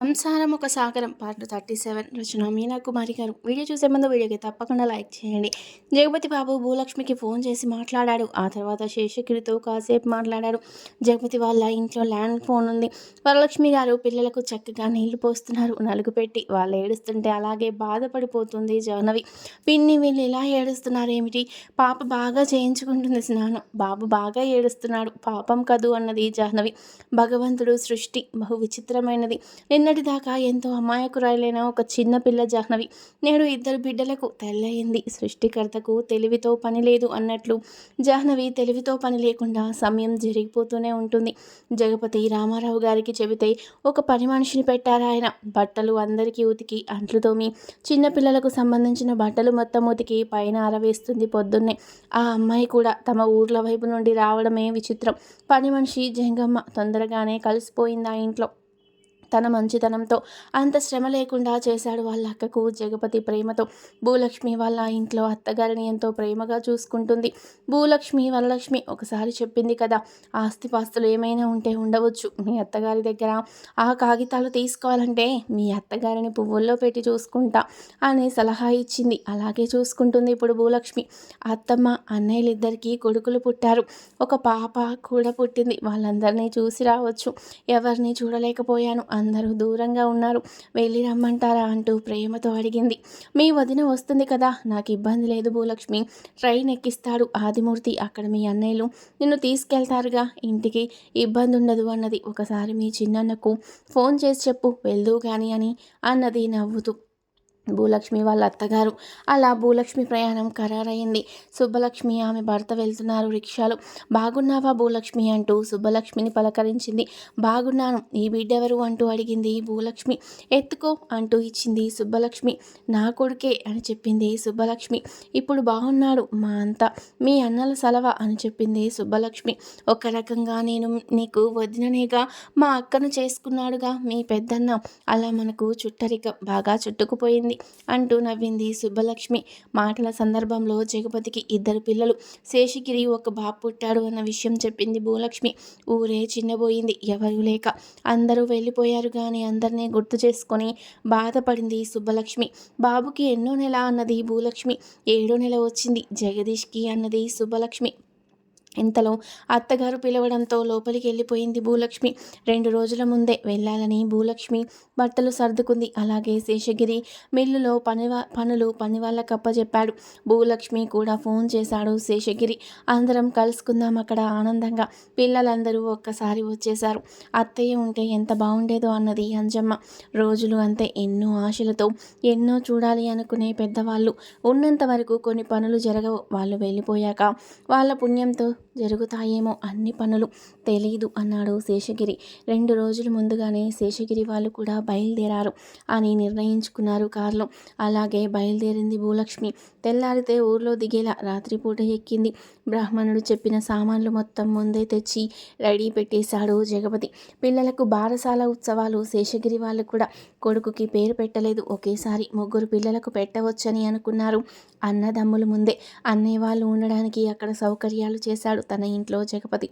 సంసారం ఒక సాగరం. Part thirty seven Rachana Meena Kumari గారు. వీడియో చూసే ముందు వీడియోకి తప్పకుండా లైక్ చేయండి. జగపతి బాబు భూలక్ష్మికి ఫోన్ చేసి మాట్లాడాడు. ఆ తర్వాత శేషగిరితో కాసేపు మాట్లాడాడు జగపతి వాళ్ళ ఇంట్లో ల్యాండ్ ఫోన్ ఉంది. వరలక్ష్మి గారు పిల్లలకు చక్కగా నీళ్ళు పోస్తున్నారు. నలుగు పెట్టి వాళ్ళు ఏడుస్తుంటే అలాగే బాధపడిపోతుంది జాహ్నవి. పిన్ని వీళ్ళు ఇలా ఏడుస్తున్నారు ఏమిటి? పాప బాగా చేయించుకుంటుంది స్నానం. బాబు బాగా ఏడుస్తున్నాడు. పాపం కదూ అన్నది జాహ్నవి. భగవంతుడు సృష్టి బహు విచిత్రమైనది. నిన్నటిదాకా ఎంతో అమాయకురాలైన ఒక చిన్న పిల్ల జాహ్నవి నేడు ఇద్దరు బిడ్డలకు తెల్లయింది. సృష్టికర్తకు తెలివితో పని లేదు అన్నట్లు జాహ్నవి తెలివితో పని లేకుండా సమయం జరిగిపోతూనే ఉంటుంది. జగపతి రామారావు గారికి చెబితే ఒక పని మనిషిని పెట్టారా ఆయన? బట్టలు అందరికీ ఉతికి అంట్లు తోమి చిన్నపిల్లలకు సంబంధించిన బట్టలు మొత్తం ఉతికి పైన అరవేస్తుంది పొద్దున్నే. ఆ అమ్మాయి కూడా తమ ఊర్ల వైపు నుండి రావడమే విచిత్రం. పని మనిషి జంగమ్మ తొందరగానే కలిసిపోయింది ఆ ఇంట్లో? తన మంచితనంతో అంత శ్రమ లేకుండా చేశాడు వాళ్ళ అక్కకు జగపతి ప్రేమతో. భూలక్ష్మి వాళ్ళ ఇంట్లో అత్తగారిని ఎంతో ప్రేమగా చూసుకుంటుంది. భూలక్ష్మి వరలక్ష్మి ఒకసారి చెప్పింది కదా ఆస్తిపాస్తులు ఏమైనా ఉంటే ఉండవచ్చు. మీ అత్తగారి దగ్గర ఆ కాగితాలు తీసుకోవాలంటే మీ అత్తగారిని పువ్వుల్లో పెట్టి చూసుకుంటా అని సలహా ఇచ్చింది. అలాగే చూసుకుంటుంది ఇప్పుడు భూలక్ష్మి. అత్తమ్మ అన్నయ్యలిద్దరికీ కొడుకులు పుట్టారు. ఒక పాప కూడా పుట్టింది. వాళ్ళందరినీ చూసి రావచ్చు. ఎవరిని చూడలేకపోయాను అందరూ దూరంగా ఉన్నారు. వెళ్ళి రమ్మంటారా అంటూ ప్రేమతో అడిగింది. మీ వదిన వస్తుంది కదా నాకు ఇబ్బంది లేదు భూలక్ష్మి. ట్రైన్ ఎక్కిస్తాడు ఆదిమూర్తి అక్కడ మీ అన్నయ్యలు. నిన్ను తీసుకెళ్తారుగా ఇంటికి ఇబ్బంది ఉండదు అన్నది. ఒకసారి మీ చిన్నన్నకు ఫోన్ చేసి చెప్పు వెళ్దు కానీ అని అన్నది నవ్వుతూ. భూలక్ష్మి వాళ్ళ అత్తగారు. అలా భూలక్ష్మి ప్రయాణం ఖరారయింది సుబ్బలక్ష్మి ఆమె భర్త వెళ్తున్నారు రిక్షాలు. బాగున్నావా భూలక్ష్మి? అంటూ సుబ్బలక్ష్మిని పలకరించింది. బాగున్నాను. ఈ బిడ్డెవరు? అంటూ అడిగింది భూలక్ష్మి. ఎత్తుకో అంటూ ఇచ్చింది సుబ్బలక్ష్మి. నా కొడుకే అని చెప్పింది సుబ్బలక్ష్మి. ఇప్పుడు బాగున్నాడు మా అంత. మీ అన్నల సలవ అని చెప్పింది సుబ్బలక్ష్మి. ఒక రకంగా నేను నీకు వదిననేగా మా అక్కను చేసుకున్నాడుగా మీ పెద్దన్న. అలా మనకు చుట్టరిక బాగా చుట్టుకుపోయింది. అంటూ నవ్వింది సుబ్బలక్ష్మి. మాటల సందర్భంలో జగపతికి ఇద్దరు పిల్లలు శేషగిరి ఒక బాబు పుట్టాడు అన్న విషయం చెప్పింది భూలక్ష్మి. ఊరే చిన్నబోయింది ఎవరూ లేక. అందరూ వెళ్ళిపోయారు కానీ అందరినీ గుర్తు చేసుకొని బాధపడింది సుబ్బలక్ష్మి. బాబుకి ఎన్నో నెల అన్నది భూలక్ష్మి. ఏడో నెల వచ్చింది జగదీష్కి అన్నది సుబ్బలక్ష్మి. ఇంతలో అత్తగారు పిలవడంతో లోపలికి వెళ్ళిపోయింది భూలక్ష్మి. రెండు రోజుల ముందే వెళ్ళాలని భూలక్ష్మి బట్టలు సర్దుకుంది. అలాగే శేషగిరి మిల్లులో పని పనులు పని వాళ్ళకి అప్పచెప్పాడు భూలక్ష్మి కూడా ఫోన్ చేశాడు శేషగిరి. అందరం కలుసుకుందాం అక్కడ ఆనందంగా. పిల్లలందరూ ఒక్కసారి వచ్చేశారు. అత్తయ్య ఉంటే ఎంత బాగుండేదో అన్నది అంజమ్మ. రోజులు అంతే ఎన్నో ఆశలతో ఎన్నో చూడాలి అనుకునే పెద్దవాళ్ళు. ఉన్నంత వరకు కొన్ని పనులు జరగవు. వాళ్ళు వెళ్ళిపోయాక వాళ్ళ పుణ్యంతో జరుగుతాయేమో అన్ని పనులు. తెలీదు అన్నాడు శేషగిరి. రెండు రోజుల ముందుగానే శేషగిరి వాళ్ళు కూడా బయలుదేరారు అని నిర్ణయించుకున్నారు కారులో. అలాగే బయలుదేరింది భూలక్ష్మి. తెల్లారితే ఊర్లో దిగేలా రాత్రిపూట ఎక్కింది. బ్రాహ్మణుడు చెప్పిన సామాన్లు మొత్తం ముందే తెచ్చి రెడీ పెట్టేశాడు జగపతి. పిల్లలకు బారసాల ఉత్సవాలు శేషగిరి వాళ్ళు కూడా కొడుకుకి పేరు పెట్టలేదు. ఒకేసారి ముగ్గురు పిల్లలకు పెట్టవచ్చని అనుకున్నారు. అన్నదమ్ములు ముందే. అన్నయ్య వాళ్ళు ఉండడానికి అక్కడ సౌకర్యాలు చేశాడు. తన ఇంట్లో జగపతి.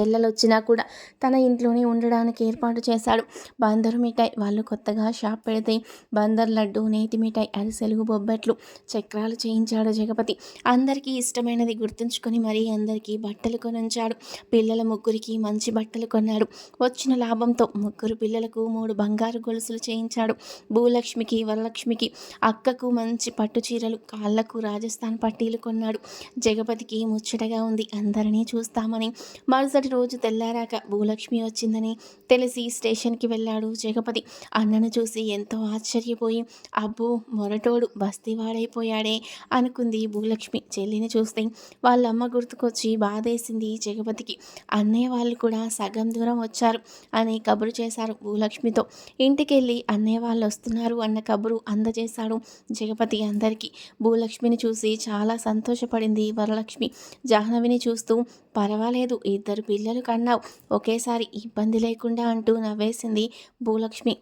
చెల్లెలు వచ్చినా కూడా తన ఇంట్లోనే ఉండడానికి ఏర్పాటు చేశాడు. బందరు మిఠాయి వాళ్ళు కొత్తగా షాప్ పెడితే బందర్ లడ్డు నేతి మిఠాయి అరిసెలుగు బొబ్బట్లు చక్రాలు చేయించాడు జగపతి. అందరికీ ఇష్టమైనది గుర్తుంచుకొని మరీ అందరికీ బట్టలు కొనుంచాడు. పిల్లల ముగ్గురికి మంచి బట్టలు కొన్నాడు. వచ్చిన లాభంతో ముగ్గురు పిల్లలకు మూడు బంగారు గొలుసులు చేయించాడు. భూలక్ష్మికి వరలక్ష్మికి అక్కకు మంచి పట్టు చీరలు కాళ్ళకు రాజస్థాన్ పట్టీలు కొన్నాడు. జగపతికి ముచ్చటగా ఉంది. అందరినీ చూస్తామని మరుస మరుసటి రోజు తెల్లారాక భూలక్ష్మి వచ్చిందని తెలిసి స్టేషన్కి వెళ్ళాడు జగపతి. అన్నను చూసి ఎంతో ఆశ్చర్యపోయి అబ్బో మొరటోడు బస్తీవాడైపోయాడే అనుకుంది భూలక్ష్మి. చెల్లిని చూస్తే వాళ్ళమ్మ గుర్తుకొచ్చి బాధేసింది జగపతికి. అన్నయ్య వాళ్ళు కూడా సగం దూరం వచ్చారు అని కబురు చేశారు భూలక్ష్మితో. ఇంటికెళ్ళి అన్నయ్య వాళ్ళు వస్తున్నారు అన్న కబురు అందజేశాడు జగపతి అందరికీ. భూలక్ష్మిని చూసి చాలా సంతోషపడింది వరలక్ష్మి. జాహ్నవిని చూస్తూ పర్వాలేదు ఇద్దరు పిల్లలు కన్నావు. ఒకేసారి ఇబ్బంది లేకుండా అంటూ నవ్వేసింది భూలక్ష్మి.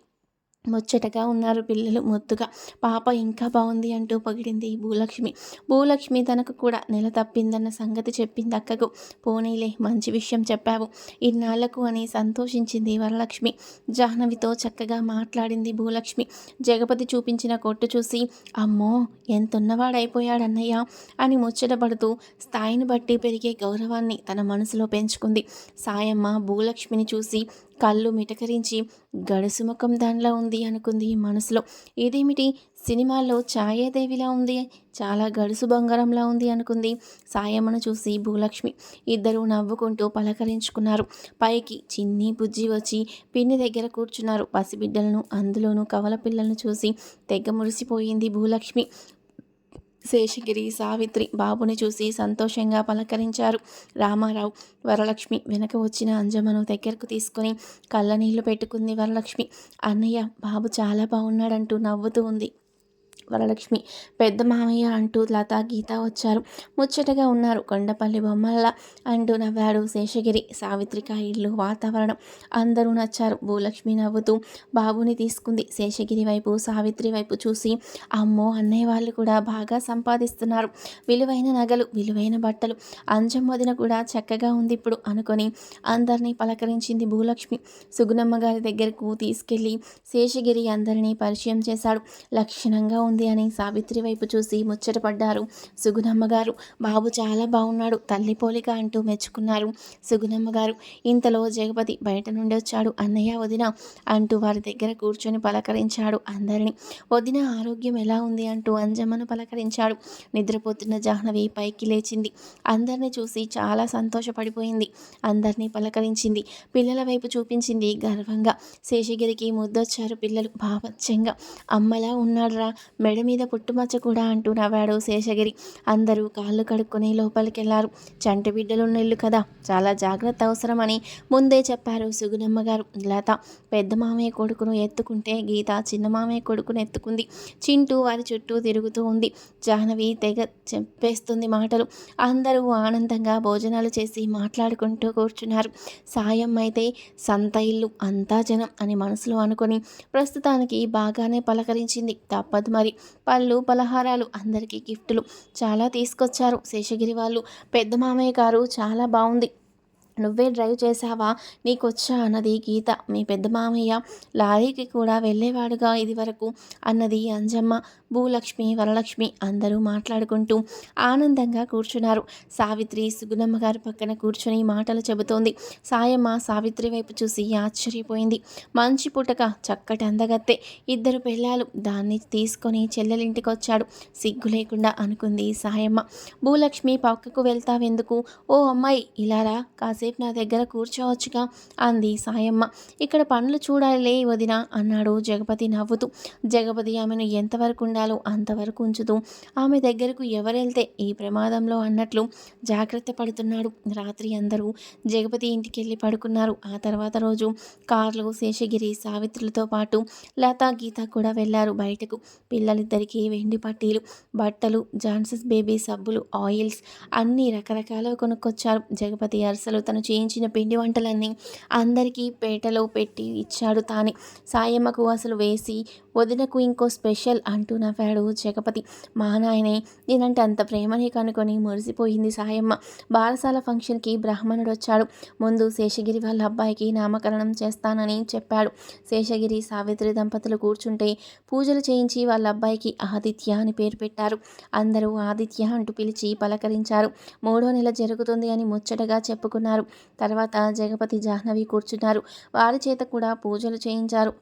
ముచ్చటగా ఉన్నారు పిల్లలు ముద్దుగా. పాప ఇంకా బాగుంది అంటూ పొగిడింది భూలక్ష్మి. భూలక్ష్మి తనకు కూడా నెల తప్పిందన్న సంగతి చెప్పింది అక్కకు. పోనీలే మంచి విషయం చెప్పావు. ఇన్నాళ్ళకు అని సంతోషించింది వరలక్ష్మి. జాహ్నవితో చక్కగా మాట్లాడింది భూలక్ష్మి. జగపతి చూపించిన కొట్టు చూసి అమ్మో ఎంతున్నవాడైపోయాడన్నయ్య అని ముచ్చటపడుతూ స్థాయిని బట్టి పెరిగే గౌరవాన్ని తన మనసులో పెంచుకుంది. సాయమ్మ భూలక్ష్మిని చూసి కళ్ళు మిటకరించి గడుసు ముఖం దానిలా ఉంది అనుకుంది మనసులో. ఇదేమిటి సినిమాల్లో ఛాయాదేవిలా ఉంది చాలా గడుసు బంగారంలా ఉంది అనుకుంది సాయమ్మను చూసి భూలక్ష్మి. ఇద్దరు నవ్వుకుంటూ పలకరించుకున్నారు. పైకి చిన్ని బుజ్జి వచ్చి పిన్ని దగ్గర కూర్చున్నారు. పసిబిడ్డలను అందులోనూ కవల పిల్లలను చూసి తెగ మురిసిపోయింది భూలక్ష్మి. శేషగిరి సావిత్రి బాబుని చూసి సంతోషంగా పలకరించారు. రామారావు వరలక్ష్మి వెనక వచ్చిన అంజమ్మను దగ్గరకు తీసుకుని కళ్ళనీళ్ళు పెట్టుకుంది వరలక్ష్మి. అన్నయ్య బాబు చాలా బాగున్నాడంటూ నవ్వుతూ ఉంది. వరలక్ష్మి. పెద్ద మామయ్య అంటూ లత గీత వచ్చారు. ముచ్చటగా ఉన్నారు. కొండపల్లి బొమ్మల్లా అంటూ నవ్వాడు శేషగిరి. సావిత్రిక ఇల్లు వాతావరణం అందరూ నచ్చారు. భూలక్ష్మి నవ్వుతూ బాబుని తీసుకుంది. శేషగిరి వైపు సావిత్రి వైపు చూసి అమ్మో అన్నయ్య వాళ్ళు కూడా బాగా సంపాదిస్తున్నారు. విలువైన నగలు విలువైన బట్టలు అంజం వదిన కూడా చక్కగా ఉంది ఇప్పుడు అనుకొని అందరినీ పలకరించింది భూలక్ష్మి. సుగుణమ్మ గారి దగ్గరకు తీసుకెళ్ళి శేషగిరి అందరినీ పరిచయం చేశాడు. లక్షణంగా ఉంది ఉంది అని సావిత్రి వైపు చూసి ముచ్చటపడ్డారు సుగుణమ్మగారు బాబు చాలా బాగున్నాడు. తల్లి పోలిక అంటూ మెచ్చుకున్నారు. సుగుణమ్మగారు ఇంతలో జగపతి బయట నుండి వచ్చాడు. అన్నయ్య వదిన అంటూ వారి దగ్గర కూర్చొని పలకరించాడు అందరిని. వదిన ఆరోగ్యం ఎలా ఉంది? అంటూ అంజమ్మను పలకరించాడు. నిద్రపోతున్న జాహ్నవి పైకి లేచింది. అందరిని చూసి చాలా సంతోషపడిపోయింది. అందరినీ పలకరించింది. పిల్లల వైపు చూపించింది గర్వంగా. శేషగిరికి ముద్దొచ్చారు పిల్లలు. భావచ్చంగా అమ్మలా ఉన్నాడురా. మెడ మీద పుట్టుమచ్చ కూడా అంటూ నవ్వాడు శేషగిరి. అందరూ కాళ్ళు కడుక్కొని లోపలికెళ్ళారు. చంటి బిడ్డలు ఇల్లు కదా చాలా జాగ్రత్త అవసరమని ముందే చెప్పారు సుగుణమ్మ గారు. లత పెద్ద మామయ్య కొడుకును ఎత్తుకుంటే గీత చిన్న మామయ్య కొడుకును ఎత్తుకుంది. చింటూ వారి చుట్టూ తిరుగుతూ ఉంది. జాహ్నవి తెగ చెప్పేస్తుంది మాటలు. అందరూ ఆనందంగా భోజనాలు చేసి మాట్లాడుకుంటూ కూర్చున్నారు. సాయం అయితే సంత ఇల్లు అంతా జనం అని మనసులో అనుకొని ప్రస్తుతానికి బాగానే పలకరించింది. తప్పదు మరి. పళ్ళు పలహారాలు అందరికీ గిఫ్టులు. చాలా తీసుకొచ్చారు శేషగిరి వాళ్ళు. పెద్ద మామయ్య గారు చాలా బాగుంది నువ్వే డ్రైవ్ చేసావా నీకొచ్చా అన్నది గీత. మీ పెద్ద మామయ్య లారీకి కూడా వెళ్ళేవాడుగా ఇది వరకు అన్నది అంజమ్మ భూలక్ష్మి వరలక్ష్మి అందరూ మాట్లాడుకుంటూ ఆనందంగా కూర్చున్నారు. సావిత్రి సుగుణమ్మ గారి పక్కన కూర్చుని మాటలు చెబుతోంది. సాయమ్మ సావిత్రి వైపు చూసి ఆశ్చర్యపోయింది. మంచి పుటక చక్కటి అందగత్తే ఇద్దరు పిల్లలు దాన్ని తీసుకొని చెల్లెలింటికి వచ్చాడు సిగ్గు లేకుండా అనుకుంది సాయమ్మ. భూలక్ష్మి పక్కకు వెళ్తావెందుకు? ఓ అమ్మాయి ఇలారా కాసేపు నా దగ్గర కూర్చోవచ్చుగా అంది సాయమ్మ. ఇక్కడ పనులు చూడాలి వదిన అన్నాడు జగపతి నవ్వుతూ. జగపతి ఆమెను ఎంతవరకు ఉండాలో అంతవరకు ఉంచుతూ. ఆమె దగ్గరకు ఎవరెళ్తే ఈ ప్రమాదంలో అన్నట్లు జాగ్రత్త పడుతున్నాడు రాత్రి అందరూ. జగపతి ఇంటికి వెళ్ళి పడుకున్నారు. ఆ తర్వాత రోజు కార్లు శేషగిరి సావిత్రులతో పాటు లతా గీత కూడా వెళ్ళారు బయటకు. పిల్లలిద్దరికీ వెండి పట్టీలు బట్టలు జాన్సస్ బేబీ సబ్బులు ఆయిల్స్ అన్ని రకరకాలు కొనుక్కొచ్చారు. జగపతి అరసలు తన చేయించిన పిండి వంటలన్నీ అందరికీ పేటలో పెట్టి ఇచ్చాడు తానే. సాయమ్మకు అసలు వేసి వదినకు ఇంకో స్పెషల్ అంటూ నవ్వాడు జగపతి. మా నాయనే నేనంటే అంత ప్రేమని కనుకొని మురిసిపోయింది సాయమ్మ. బారసాల ఫంక్షన్కి బ్రాహ్మణుడు వచ్చాడు ముందు శేషగిరి వాళ్ళ అబ్బాయికి నామకరణం చేస్తానని చెప్పాడు. శేషగిరి సావిత్రి దంపతులు కూర్చుంటే పూజలు చేయించి వాళ్ళ అబ్బాయికి ఆదిత్య అని పేరు పెట్టారు. అందరూ ఆదిత్య అంటూ పిలిచి పలకరించారు. మూడో నెల జరుగుతుంది అని ముచ్చటగా చెప్పుకున్నారు. తర్వాత జగపతి జాహ్నవి కూర్చున్నారు. వారి చేత కూడా పూజలు చేయించారు.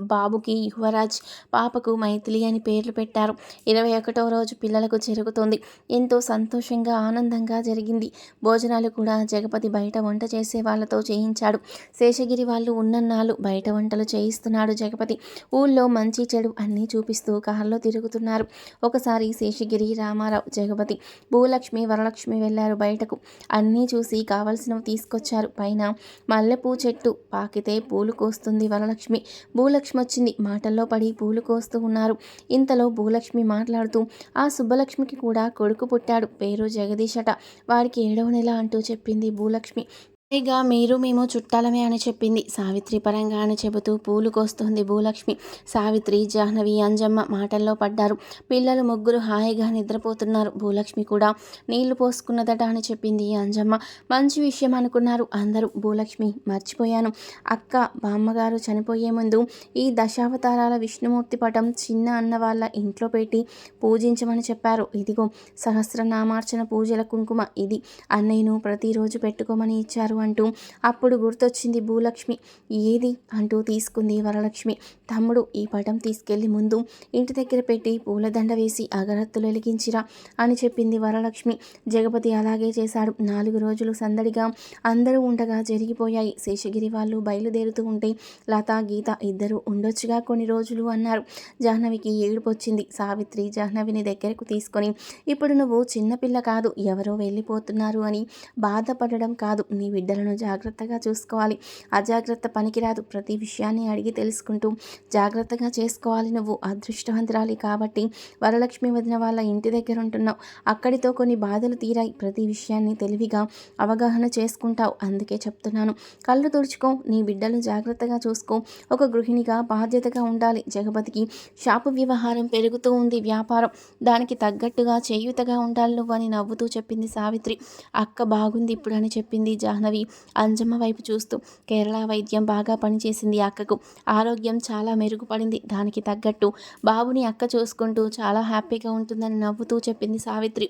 బాబుకి యువరాజ్ పాపకు మైథిలి అని పేర్లు పెట్టారు. ఇరవై ఒకటో రోజు పిల్లలకు జరుగుతుంది. ఎంతో సంతోషంగా ఆనందంగా జరిగింది. భోజనాలు కూడా జగపతి బయట వంట చేసే వాళ్ళతో చేయించాడు. శేషగిరి వాళ్ళు ఉన్నన్నాళ్ళు బయట వంటలు చేయిస్తున్నాడు జగపతి. ఊళ్ళో మంచి చెడు అన్నీ చూపిస్తూ కారులో తిరుగుతున్నారు. ఒకసారి శేషగిరి రామారావు జగపతి భూలక్ష్మి వరలక్ష్మి వెళ్ళారు బయటకు. అన్నీ చూసి కావలసినవి తీసుకొచ్చారు. పైన మల్లెపూ చెట్టు పాకితే పూలు కోస్తుంది వరలక్ష్మి. భూలక్ష్మి భూలక్ష్మి వచ్చింది. మాటల్లో పడి పూలు కోస్తూ ఉన్నారు. ఇంతలో భూలక్ష్మి మాట్లాడుతూ ఆ సుబ్బలక్ష్మికి కూడా కొడుకు పుట్టాడు. పేరు జగదీషట వాడికి ఏడవ నెల అంటూ చెప్పింది భూలక్ష్మి. పైగా మీరు మేము చుట్టాలమే అని చెప్పింది. సావిత్రి పరంగా అని చెబుతూ పూలు కోస్తుంది భూలక్ష్మి. సావిత్రి జాహ్నవి అంజమ్మ మాటల్లో పడ్డారు. పిల్లలు ముగ్గురు హాయిగా నిద్రపోతున్నారు. భూలక్ష్మి కూడా నీళ్ళు పోసుకున్నదట అని చెప్పింది అంజమ్మ. మంచి విషయం అనుకున్నారు అందరూ. భూలక్ష్మి మర్చిపోయాను. అక్క బామ్మగారు చనిపోయే ముందు ఈ దశావతారాల విష్ణుమూర్తి పటం చిన్న అన్న వాళ్ళ ఇంట్లో పెట్టి పూజించమని చెప్పారు. ఇదిగో సహస్రనామార్చన పూజల కుంకుమ ఇది. అన్నయ్యను ప్రతిరోజు పెట్టుకోమని ఇచ్చారు అంటూ అప్పుడు గుర్తొచ్చింది భూలక్ష్మి. ఏది? అంటూ తీసుకుంది వరలక్ష్మి. తమ్ముడు ఈ పటం తీసుకెళ్ళి ముందు ఇంటి దగ్గర పెట్టి పూలదండ వేసి అగరత్తులు వెలిగించిరా అని చెప్పింది వరలక్ష్మి. జగపతి అలాగే చేశాడు. నాలుగు రోజులు సందడిగా అందరూ ఉండగా జరిగిపోయాయి. శేషగిరి వాళ్ళు బయలుదేరుతూ ఉంటే లత గీత ఇద్దరు ఉండొచ్చుగా కొన్ని రోజులు అన్నారు. జాహ్నవికి ఏడుపొచ్చింది సావిత్రి జాహ్నవిని దగ్గరకు తీసుకొని ఇప్పుడు నువ్వు చిన్నపిల్ల కాదు. ఎవరో వెళ్ళిపోతున్నారు అని బాధపడడం కాదు. నీ బిడ్డ బిడ్డలను జాగ్రత్తగా చూసుకోవాలి. అజాగ్రత్త పనికిరాదు. ప్రతి విషయాన్ని అడిగి తెలుసుకుంటూ జాగ్రత్తగా చేసుకోవాలి నువ్వు. అదృష్టవంతురాలి కాబట్టి వరలక్ష్మి వదిన వాళ్ళ ఇంటి దగ్గర ఉంటున్నావు. అక్కడితో కొన్ని బాధలు తీరాయి. ప్రతి విషయాన్ని తెలివిగా అవగాహన చేసుకుంటావు. అందుకే చెప్తున్నాను. కళ్ళు తుడుచుకో. నీ బిడ్డలు జాగ్రత్తగా చూసుకో. ఒక గృహిణిగా బాధ్యతగా ఉండాలి. జగపతికి షాపు వ్యవహారం పెరుగుతూ ఉంది వ్యాపారం. దానికి తగ్గట్టుగా చేయుతగా ఉండాలి నువ్వు అని నవ్వుతూ చెప్పింది సావిత్రి. అక్క బాగుంది ఇప్పుడు అని చెప్పింది జాహ్నవి. అంజమ్మ వైపు చూస్తూ కేరళ వైద్యం బాగా పనిచేసింది అక్కకు. ఆరోగ్యం చాలా మెరుగుపడింది. దానికి తగ్గట్టు బాబుని అక్క చూసుకుంటూ చాలా హ్యాపీగా ఉంటుందని నవ్వుతూ చెప్పింది సావిత్రి.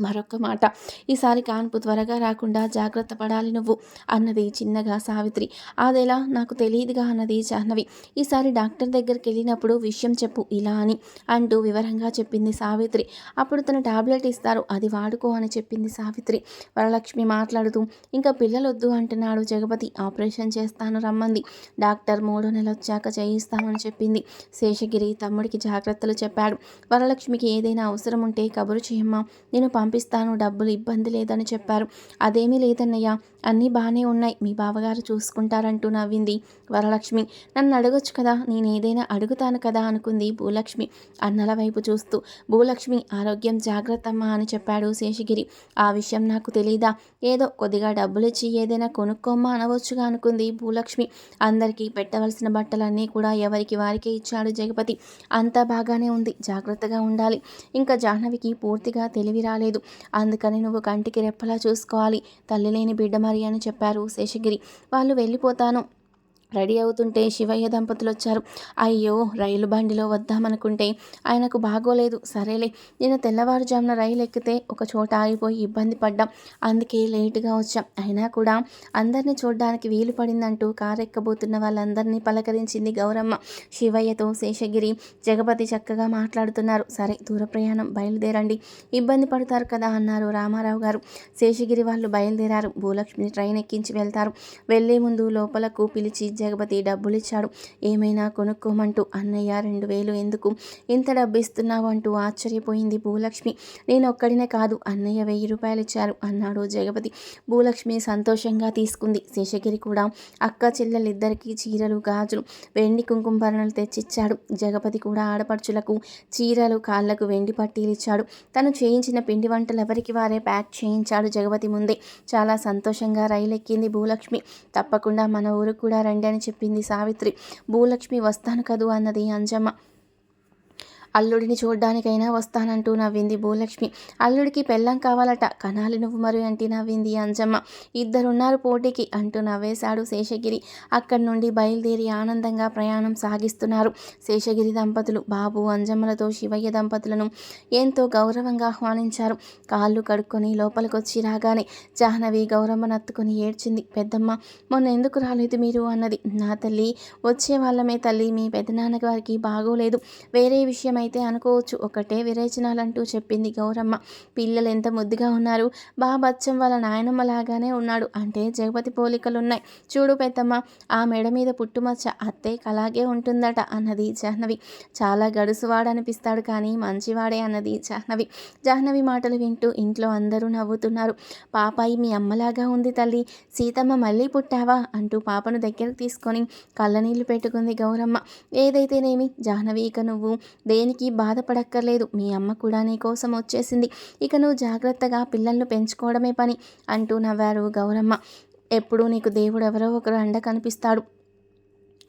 మరొక మాట. ఈసారి కాన్పు త్వరగా రాకుండా జాగ్రత్త పడాలి నువ్వు అన్నది చిన్నగా సావిత్రి. అదెలా నాకు తెలియదుగా అన్నది జాహ్నవి. ఈసారి డాక్టర్ దగ్గరికి వెళ్ళినప్పుడు విషయం చెప్పు ఇలా అని అంటూ వివరంగా చెప్పింది సావిత్రి. అప్పుడు తన టాబ్లెట్ ఇస్తారు అది వాడుకో అని చెప్పింది సావిత్రి. వరలక్ష్మి మాట్లాడుతూ ఇంకా పిల్లలొద్దు అంటున్నాడు జగపతి. ఆపరేషన్ చేస్తాను రమ్మంది. డాక్టర్ మూడో నెల వచ్చాక చేయిస్తామని చెప్పింది. శేషగిరి తమ్ముడికి జాగ్రత్తలు చెప్పాడు. వరలక్ష్మికి ఏదైనా అవసరం ఉంటే కబురు చేయమ్మా. నేను పంపిస్తాను డబ్బులు ఇబ్బంది లేదని చెప్పారు. అదేమీ లేదన్నయ్య అన్నీ బాగానే ఉన్నాయి. మీ బావగారు చూసుకుంటారంటూ నవ్వింది వరలక్ష్మి. నన్ను అడగొచ్చు కదా నేను ఏదైనా అడుగుతాను కదా అనుకుంది భూలక్ష్మి అన్నల వైపు చూస్తూ. భూలక్ష్మి ఆరోగ్యం జాగ్రత్తమ్మా అని చెప్పాడు శేషగిరి. ఆ విషయం నాకు తెలీదా? ఏదో కొద్దిగా డబ్బులు ఇచ్చి ఏదైనా కొనుక్కోమ్మా అనవచ్చుగా అనుకుంది భూలక్ష్మి. అందరికీ పెట్టవలసిన బట్టలన్నీ కూడా ఎవరికి వారికే ఇచ్చాడు జగపతి. అంతా బాగానే ఉంది. జాగ్రత్తగా ఉండాలి. ఇంకా జాహ్నవికి పూర్తిగా తెలివి రాలేదు. అందుకని నువ్వు కంటికి రెప్పలా చూసుకోవాలి. తల్లి లేని బిడ్డ మరి అని చెప్పారు శేషగిరి. వాళ్ళు వెళ్ళిపోతాను. రెడీ అవుతుంటే శివయ్య దంపతులు వచ్చారు. అయ్యో రైలు బండిలో వద్దామనుకుంటే ఆయనకు బాగోలేదు. సరేలే నేను తెల్లవారుజామున రైలు ఎక్కితే ఒక చోట ఆగిపోయి ఇబ్బంది పడ్డాం. అందుకే లేటుగా వచ్చాం. అయినా కూడా అందరినీ చూడడానికి వీలు పడిందంటూ కారు ఎక్కబోతున్న వాళ్ళందరినీ పలకరించింది గౌరమ్మ. శివయ్యతో శేషగిరి జగపతి చక్కగా మాట్లాడుతున్నారు. సరే దూర ప్రయాణం బయలుదేరండి. ఇబ్బంది పడతారు కదా అన్నారు రామారావు గారు. శేషగిరి వాళ్ళు బయలుదేరారు. భూలక్ష్మిని ట్రైన్ ఎక్కించి వెళ్తారు. వెళ్ళే ముందు లోపలకు పిలిచి జగపతి డబ్బులు ఇచ్చాడు ఏమైనా కొనుక్కోమంటూ అన్నయ్య రెండు వేలు ఎందుకు? ఇంత డబ్బు ఇస్తున్నావు అంటూ ఆశ్చర్యపోయింది భూలక్ష్మి. నేను ఒక్కడినే కాదు అన్నయ్య వెయ్యి రూపాయలు ఇచ్చారు అన్నాడు జగపతి. భూలక్ష్మి సంతోషంగా తీసుకుంది. శేషగిరి కూడా అక్క చెల్లెలిద్దరికీ చీరలు గాజులు వెండి కుంకుమభరణలు తెచ్చిచ్చాడు. జగపతి కూడా ఆడపడుచులకు చీరలు కాళ్ళకు వెండి పట్టీలు ఇచ్చాడు తను చేయించిన పిండి వంటలు ఎవరికి వారే ప్యాక్ చేయించాడు జగపతి ముందే. చాలా సంతోషంగా రైలు ఎక్కింది భూలక్ష్మి. తప్పకుండా మన ఊరు కూడా రండి అని చెప్పింది సావిత్రి. భూలక్ష్మి వస్తాను కదూ అన్నది అంజమ్మ. అల్లుడిని చూడ్డానికైనా వస్తానంటూ నవ్వింది భూలక్ష్మి. అల్లుడికి పెళ్ళం కావాలట. కనాలి నువ్వు మరి అంటే నవ్వింది అంజమ్మ. ఇద్దరున్నారు పోటీకి అంటూ నవ్వేశాడు శేషగిరి. అక్కడి నుండి బయలుదేరి ఆనందంగా ప్రయాణం సాగిస్తున్నారు శేషగిరి దంపతులు. బాబు అంజమ్మలతో శివయ్య దంపతులను ఎంతో గౌరవంగా ఆహ్వానించారు. కాళ్ళు కడుక్కొని లోపలికొచ్చి రాగానే జాహ్నవి గౌరమ్మ అత్తుకొని ఏడ్చింది. పెద్దమ్మ మొన్న ఎందుకు రాలేదు మీరు? అన్నది. నా తల్లి వచ్చే వాళ్ళమే తల్లి. మీ పెద్దనాన్నగారికి బాగోలేదు. వేరే విషయం అయితే అనుకోవచ్చు ఒకటే విరేచనాలంటూ చెప్పింది గౌరమ్మ. పిల్లలు ఎంత ముద్దుగా ఉన్నారు. బాబచ్చం వాళ్ళ నాయనమ్మ లాగానే ఉన్నాడు. అంటే జగపతి పోలికలున్నాయి. చూడు పెద్దమ్మ ఆ మెడ మీద పుట్టుమచ్చ అత్తే అలాగే ఉంటుందట అన్నది జాహ్నవి. చాలా గడుసువాడనిపిస్తాడు కానీ మంచివాడే అన్నది జాహ్నవి. జాహ్నవి మాటలు వింటూ ఇంట్లో అందరూ నవ్వుతున్నారు. పాపాయి మీ అమ్మలాగా ఉంది తల్లి. సీతమ్మ మళ్ళీ పుట్టావా? అంటూ పాపను దగ్గరకు తీసుకొని కళ్ళనీళ్ళు పెట్టుకుంది గౌరమ్మ. ఏదైతేనేమి? జాహ్నవి ఇక నువ్వు దేని దేనికి బాధపడక్కర్లేదు. మీ అమ్మ కూడా నీ కోసం వచ్చేసింది. ఇక నువ్వు జాగ్రత్తగా పిల్లలను పెంచుకోవడమే పని అంటూ నవ్వారు గౌరమ్మ. ఎప్పుడూ నీకు దేవుడు ఎవరో ఒకరు అండ కనిపిస్తాడు.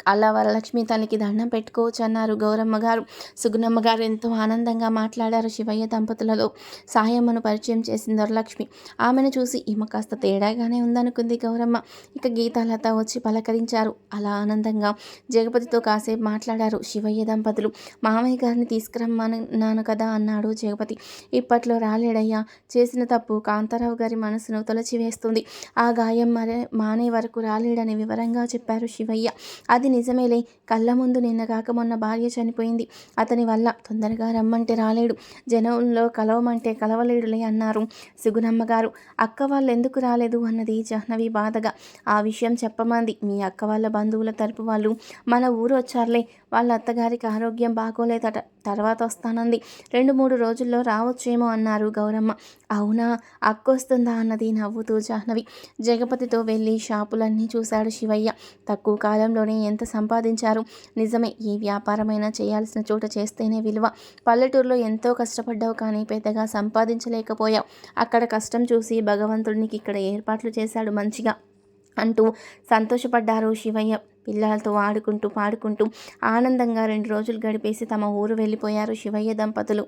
అలా వరలక్ష్మి తల్లికి దండం పెట్టుకోవచ్చు అన్నారు. గౌరమ్మ గారు సుగుణమ్మ గారు ఎంతో ఆనందంగా మాట్లాడారు. శివయ్య దంపతులలో సాయమ్మను పరిచయం చేసింది వరలక్ష్మి ఆమెను చూసి ఈమె కాస్త తేడాగానే ఉందనుకుంది గౌరమ్మ. ఇక గీతాలత వచ్చి పలకరించారు. అలా ఆనందంగా జగపతితో కాసేపు మాట్లాడారు. శివయ్య దంపతులు మామయ్య గారిని తీసుకురమ్మన్నాను కదా అన్నాడు జగపతి. ఇప్పట్లో రాలేడయ్యా. చేసిన తప్పు కాంతారావు గారి మనసును తొలచివేస్తుంది. ఆ గాయం మరే మానే వరకు రాలేడని వివరంగా చెప్పారు శివయ్య. అది నిజమేలే. కళ్ళ ముందు నిన్న కాక మొన్న భార్య చనిపోయింది. అతని వల్ల తొందరగా రమ్మంటే రాలేడు. జనంలో కలవమంటే కలవలేడులే అన్నారు సుగుణమ్మ గారు. అక్క వాళ్ళు ఎందుకు రాలేదు అన్నది జాహ్నవి బాధగా. ఆ విషయం చెప్పమంది మీ అక్క వాళ్ళ బంధువుల తరపు వాళ్ళు. మన ఊరు వచ్చారులే. వాళ్ళ అత్తగారికి ఆరోగ్యం బాగోలేదట. తర్వాత వస్తానంది. రెండు మూడు రోజుల్లో రావచ్చేమో అన్నారు గౌరమ్మ. అవునా? అక్కొస్తుందా అన్నది నవ్వుతూ జాహ్నవి. జగపతితో వెళ్ళి షాపులన్నీ చూశాడు శివయ్య. తక్కువ కాలంలోనే ఎంత సంపాదించారు? నిజమే ఏ వ్యాపారమైనా చేయాల్సిన చోట చేస్తేనే విలువ. పల్లెటూరులో ఎంతో కష్టపడ్డావు కానీ పెద్దగా సంపాదించలేకపోయావు. అక్కడ కష్టం చూసి భగవంతుడికి ఇక్కడ ఏర్పాట్లు చేశాడు మంచిగా అంటూ సంతోషపడ్డారు శివయ్య. పిల్లలతో ఆడుకుంటూ పాడుకుంటూ ఆనందంగా రెండు రోజులు గడిపేసి తమ ఊరు వెళ్ళిపోయారు శివయ్య దంపతులు.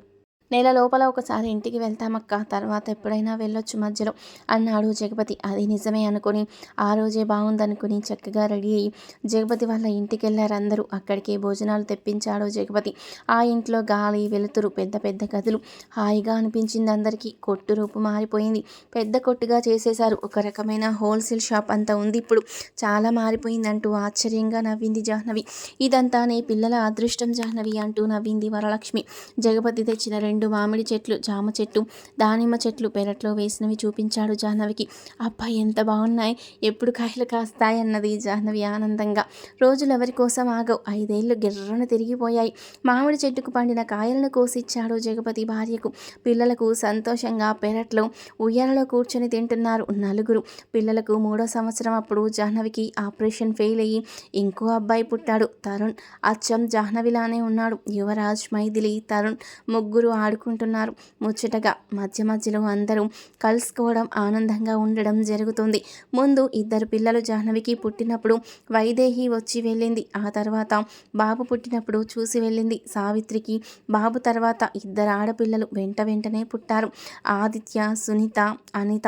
నెల లోపల ఒకసారి ఇంటికి వెళ్తామక్క. తర్వాత ఎప్పుడైనా వెళ్ళొచ్చు మధ్యలో అన్నాడు జగపతి. అది నిజమే అనుకుని ఆ రోజే బాగుందనుకుని చక్కగా రెడీ అయ్యి జగపతి వాళ్ళ ఇంటికి వెళ్ళారు అందరూ అక్కడికే భోజనాలు తెప్పించాడు జగపతి. ఆ ఇంట్లో గాలి వెలుతురు పెద్ద పెద్ద గదులు హాయిగా అనిపించింది అందరికీ. కొట్టు రూపు మారిపోయింది. పెద్ద కొట్టుగా చేసేశారు. ఒక రకమైన హోల్సేల్ షాప్ అంతా ఉంది ఇప్పుడు. చాలా మారిపోయిందంటూ ఆశ్చర్యంగా నవ్వింది జాహ్నవి. ఇదంతా నీ పిల్లల అదృష్టం జాహ్నవి అంటూ నవ్వింది వరలక్ష్మి. జగపతి తెచ్చిన రెండు రెండు మామిడి చెట్లు జామ చెట్టు దానిమ్మ చెట్లు పెరట్లో వేసినవి చూపించాడు జాహ్నవికి. అబ్బాయి ఎంత బాగున్నాయి. ఎప్పుడు కాయలు కాస్తాయి అన్నది జాహ్నవి ఆనందంగా. రోజులు ఎవరి కోసం ఆగవు. ఐదేళ్ళు గిర్రను తిరిగిపోయాయి. మామిడి చెట్టుకు పండిన కాయలను కోసిచ్చాడు జగపతి భార్యకు. పిల్లలకు సంతోషంగా పెరట్లో ఉయ్యాలలో కూర్చొని తింటున్నారు నలుగురు. పిల్లలకు మూడో సంవత్సరం అప్పుడు జాహ్నవికి ఆపరేషన్ ఫెయిల్ అయ్యి ఇంకో అబ్బాయి పుట్టాడు. తరుణ్ అచ్చం జాహ్నవిలానే ఉన్నాడు. యువరాజ్ మైథిలి తరుణ్ ముగ్గురు ఆడుకుంటున్నారు ముచ్చటగా మధ్య మధ్యలో అందరూ కలుసుకోవడం ఆనందంగా ఉండడం జరుగుతుంది. ముందు ఇద్దరు పిల్లలు జాహ్నవికి పుట్టినప్పుడు వైదేహి వచ్చి వెళ్ళింది. ఆ తర్వాత బాబు పుట్టినప్పుడు చూసి వెళ్ళింది. సావిత్రికి బాబు తర్వాత ఇద్దరు ఆడపిల్లలు వెంట వెంటనే పుట్టారు. ఆదిత్య సునీత అనిత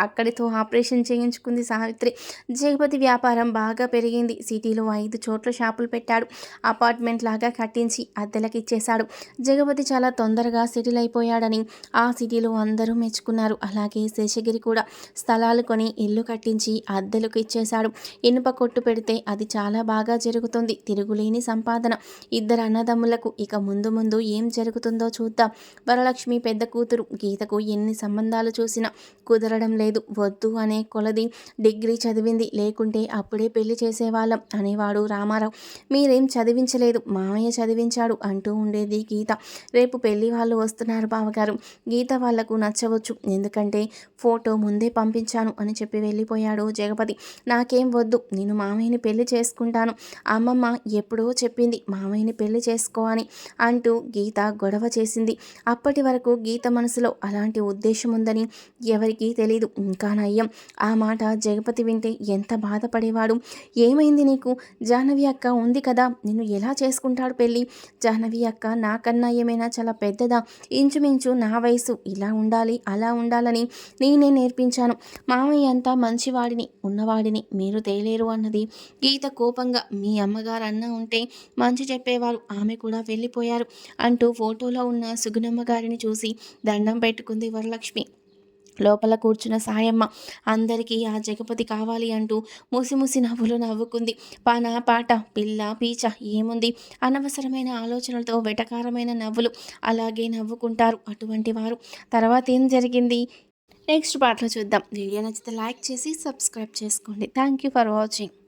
అక్కడితో ఆపరేషన్ చేయించుకుంది సావిత్రి. జగపతి వ్యాపారం బాగా పెరిగింది. సిటీలో ఐదు చోట్ల షాపులు పెట్టాడు. అపార్ట్మెంట్ లాగా కట్టించి అద్దెలకు ఇచ్చేశాడు. జగపతి చాలా తొందరగా సెటిల్ అయిపోయాడని ఆ సిటీలో అందరూ మెచ్చుకున్నారు. అలాగే శేషగిరి కూడా స్థలాలు కొని ఇల్లు కట్టించి అద్దెలకు ఇచ్చేశాడు. ఇనుప కొట్టు పెడితే అది చాలా బాగా జరుగుతుంది. తిరుగులేని సంపాదన. ఇద్దరు అన్నదమ్ములకు ఇక ముందు ముందు ఏం జరుగుతుందో చూద్దాం. వరలక్ష్మి పెద్ద కూతురు. గీతకు ఎన్ని సంబంధాలు చూసినా కుదరడం లేదు. వద్దు అనే కొలది డిగ్రీ చదివింది. లేకుంటే అప్పుడే పెళ్ళి చేసేవాళ్ళం అనేవాడు రామారావు. మీరేం చదివించలేదు? మామయ్య చదివించాడు అంటూ ఉండేది గీత. రేపు పెళ్ళి వాళ్ళు వస్తున్నారు బావగారు. గీత వాళ్ళకు నచ్చవచ్చు. ఎందుకంటే ఫోటో ముందే పంపించాను అని చెప్పి వెళ్ళిపోయాడు జగపతి. నాకేం వద్దు. నేను మామయ్యని పెళ్ళి చేసుకుంటాను. అమ్మమ్మ ఎప్పుడో చెప్పింది మామయ్యని పెళ్ళి చేసుకో అని అంటూ గీత గొడవ చేసింది. అప్పటి వరకు గీత మనసులో అలాంటి ఉద్దేశం ఉందని ఎవరికీ తెలీదు. ఇంకా నయ్యం. ఆ మాట జగపతి వింటే ఎంత బాధపడేవాడు. ఏమైంది నీకు? జాహ్నవి అక్క ఉంది కదా నిన్ను ఎలా చేసుకుంటాడు పెళ్ళి? జాహ్నవి అక్క నాకన్నా ఏమైనా చాలా పెద్దదా? ఇంచుమించు నా వయసు ఇలా ఉండాలి అలా ఉండాలని నేనే నేర్పించాను. మామయ్య అంతా మంచివాడిని ఉన్నవాడిని మీరు తేలేరు అన్నది. గీత కోపంగా మీ అమ్మగారు అన్న ఉంటే మంచి చెప్పేవారు ఆమె కూడా వెళ్ళిపోయారు అంటూ ఫోటోలో ఉన్న సుగుణమ్మ గారిని చూసి దండం పెట్టుకుంది వరలక్ష్మి. లోపల కూర్చున్న సాయమ్మ అందరికీ ఆ జగపతి కావాలి అంటూ ముసిముసి నవ్వులు నవ్వుకుంది. పాన పాట పిల్ల పీచ ఏముంది? అనవసరమైన ఆలోచనలతో వెటకారమైన నవ్వులు అలాగే నవ్వుకుంటారు అటువంటి వారు. తర్వాత ఏం జరిగింది? నెక్స్ట్ పాటలో చూద్దాం. వీడియో నచ్చితే లైక్ చేసి సబ్స్క్రైబ్ చేసుకోండి. Thank you for watching.